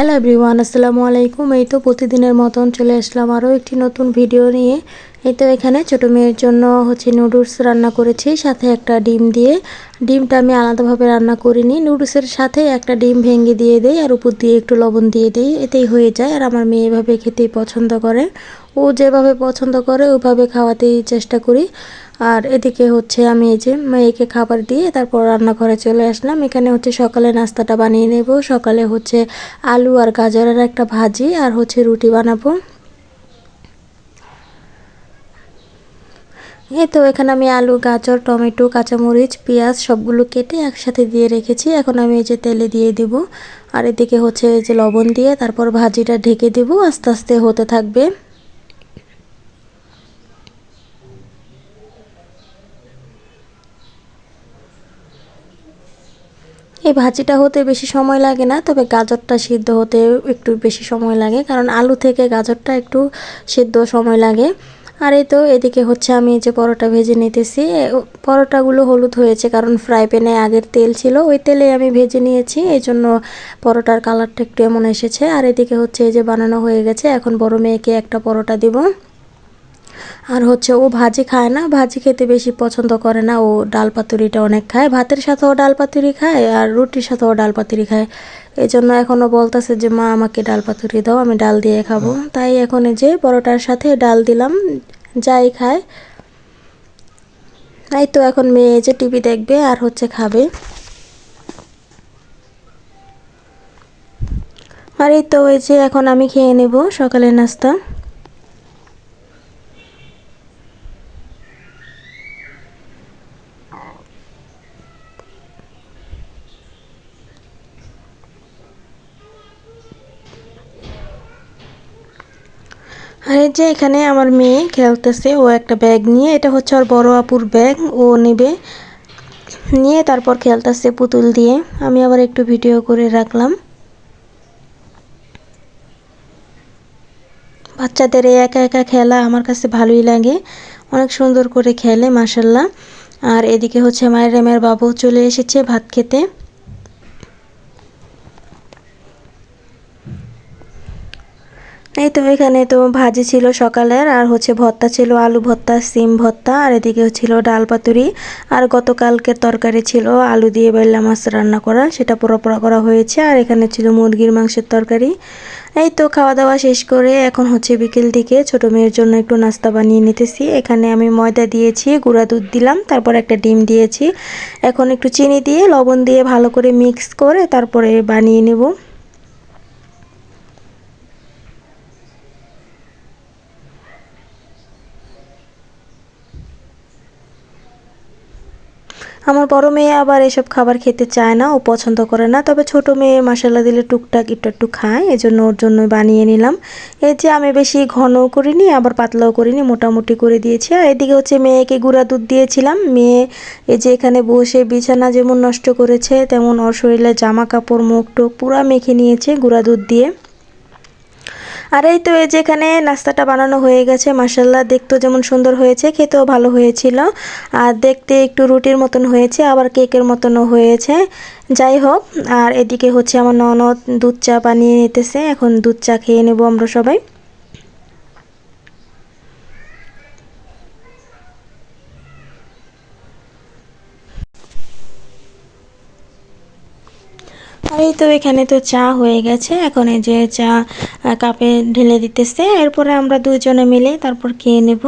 Hello everyone আসসালামু আলাইকুম এই তো প্রতিদিনের মতন চলে আসলাম আরও একটি নতুন ভিডিও নিয়ে। এই তো এখানে ছোটো মেয়ের জন্য হচ্ছে নুডলস রান্না করেছি, সাথে একটা ডিম দিয়ে। ডিমটা আমি আলাদাভাবে রান্না করিনি নুডলসের সাথে একটা ডিম ভেঙে দিয়ে দেই আর উপর দিয়ে একটু লবণ দিয়ে দিই, এতেই হয়ে যায়। আর আমার মেয়ে এভাবে খেতেই পছন্দ করে। ও যেভাবে পছন্দ করে, ওভাবে খাওয়াতেই চেষ্টা করি। আর এদিকে হচ্ছে আমি এই যে মেয়েকে খাবার দিয়ে তারপর রান্নাঘরে চলে আসলাম। এখানে হচ্ছে সকালে নাস্তাটা বানিয়ে নেব। সকালে হচ্ছে আলু আর গাজরের একটা ভাজি আর হচ্ছে রুটি বানাবো। এই তো, এখানে আমি আলু, গাজর, টমেটো, কাঁচামরিচ, পেঁয়াজ সবগুলো কেটে একসাথে দিয়ে রেখেছি। এখন আমি এই যে তেলে দিয়ে দিব। আর এদিকে হচ্ছে এই যে লবণ দিয়ে তারপর ভাজিটা ঢেকে দিব। আস্তে আস্তে হতে থাকবে। এই ভাজিটা হতে বেশি সময় লাগে না, তবে গাজরটা সিদ্ধ হতে একটু বেশি সময় লাগে। কারণ আলু থেকে গাজরটা একটু সিদ্ধ সময় লাগে। আর এই তো এদিকে হচ্ছে আমি যে পরোটা ভেজে নিতেছি। পরোটাগুলো হলুদ হয়েছে কারণ ফ্রাই প্যানে আগের তেল ছিল। ওই তেলে আমি ভেজে নিয়েছি, এই জন্য পরোটার কালারটা একটু এমন এসেছে। আর এদিকে হচ্ছে এই যে বানানো হয়ে গেছে, এখন বড় মেয়েকে একটা পরোটা দিব। আর হচ্ছে ও ভাজি খায় না, ভাজি খেতে বেশি পছন্দ করে না। ও ডাল পাতুরিটা অনেক খায়, ভাতের সাথেও ডাল পাতুরি খায় আর রুটির সাথেও ডাল পাতুরি খায়। এই জন্য এখনও বলতেছে যে, মা, আমাকে ডাল পাতুরি দাও, আমি ডাল দিয়ে খাব। তাই এখন যে পরোটার সাথে ডাল দিলাম, যাই খায়। তাই তো এখন মেয়ে যে টিভি দেখবে আর হচ্ছে খাবে। আর এই তো ওই যে এখন আমি খেয়ে নেব সকালের নাস্তা। আর এই যে এখানে আমার মেয়ে খেলতেছে, ও একটা ব্যাগ নিয়ে, এটা হচ্ছে ওর বড় আপুর ব্যাগ ও নেবে। নিয়ে তারপর খেলতেছে পুতুল দিয়ে। আমি আবার একটু ভিডিও করে রাখলাম। বাচ্চাদের এই একা একা খেলা আমার কাছে ভালোই লাগে। অনেক সুন্দর করে খেলে মাসাল্লাহ আর এদিকে হচ্ছে মায়ের রেমের বাবু চলে এসেছে ভাত খেতে। এই তো এখানে তো ভাজি ছিল সকালের, আর হচ্ছে ভর্তা ছিল আলু ভর্তা, সিম ভর্তা, আর এদিকে ছিল ডাল পাতুরি, আর গতকালকের তরকারি ছিল আলু দিয়ে বেল্লা মাছ রান্না করা, সেটা পোড়া করা হয়েছে, আর এখানে ছিল মুরগির মাংসের তরকারি। এই তো খাওয়া দাওয়া শেষ করে এখন হচ্ছে বিকেল দিকে ছোট মেয়ের জন্য একটু নাস্তা বানিয়ে নিতেছি। এখানে আমি ময়দা দিয়েছি, গুঁড়া দুধ দিলাম, তারপর একটা ডিম দিয়েছি। এখন একটু চিনি দিয়ে লবণ দিয়ে ভালো করে মিক্স করে তারপরে বানিয়ে নেব। আমার বড় মেয়ে আবার এসব খাবার খেতে চায় না, ও পছন্দ করে না। তবে ছোট মেয়ে মশলা দিলে টুকটাক একটু একটু খায়, এজন্য ওর জন্য বানিয়ে নিলাম। এই যে আমি বেশি ঘনও করিনি, আবার পাতলাও করিনি, মোটামুটি করে দিয়েছি। আর এদিকে হচ্ছে মেয়েকে গুঁড়া দুধ দিয়েছিলাম। মেয়ে এই যে এখানে বসে বিছানা যেমন নষ্ট করেছে, তেমন ওর শরীরে জামা কাপড় মুখ টুক পুরা মেখে নিয়েছে গুঁড়া দুধ দিয়ে। আর এই তো এই যেখানে নাস্তাটা বানানো হয়ে গেছে মাসাল্লাহ দেখতেও যেমন সুন্দর হয়েছে, খেতেও ভালো হয়েছিল। আর দেখতে একটু রুটির মতন হয়েছে, আবার কেকের মতনও হয়েছে। যাই হোক, আর এদিকে হচ্ছে আমার ননদ দুধ চা বানিয়ে নিতেছে। এখন দুধ চা খেয়ে নেব আমরা সবাই। আর এই তো এখানে তো চা হয়ে গেছে। এখন এই যে চা কাপে ঢেলে দিতেছে। এরপরে আমরা দুজনে মিলে তারপর খেয়ে নেব।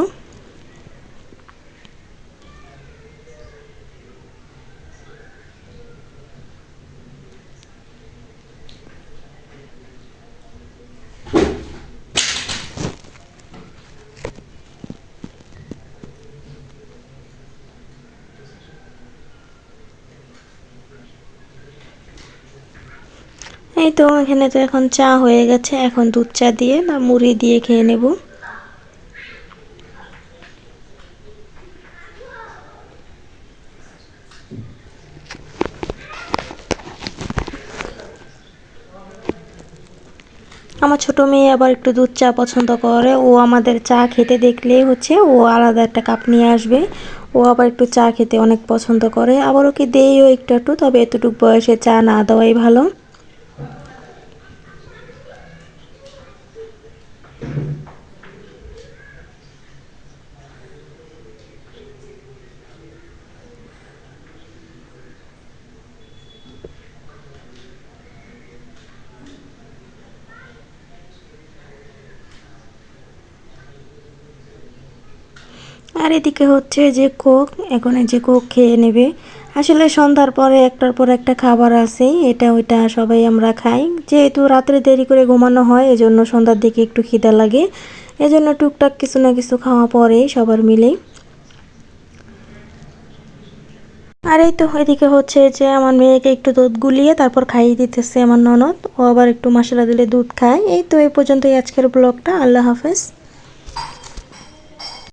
এই তো, এখানে তো এখন চা হয়ে গেছে। এখন দুধ চা দিয়ে না মুড়ি দিয়ে খেয়ে নেব। আমার ছোট মেয়ে আবার একটু দুধ চা পছন্দ করে। ও আমাদের চা খেতে দেখলেই হচ্ছে ও আলাদা একটা কাপ নিয়ে আসবে। ও আবার একটু চা খেতে অনেক পছন্দ করে। আবার ওকে দেইও একটু একটু, তবে এতটুকু বয়সে চা না দেওয়াই ভালো। আর এদিকে হচ্ছে যে কোক এখন যে কোক খেয়ে নেবে। আসলে সন্ধ্যার পরে একটার পর একটা খাবার আছে, এটা ওইটা সবাই আমরা খাই। যেহেতু রাত্রে দেরি করে ঘুমানো হয়, এজন্য সন্ধ্যার দিকে একটু খিদা লাগে। এজন্য টুকটাক কিছু না কিছু খাওয়া পরে সবার মিলে। আর এই তো এদিকে হচ্ছে যে আমার মেয়েকে একটু দুধ গুলিয়ে তারপর খাইয়ে দিতেছে আমার ননদ। ও আবার একটু মশলা দিলে দুধ খায়। এই তো এই পর্যন্তই আজকের ব্লগটা। আল্লাহ হাফেজ।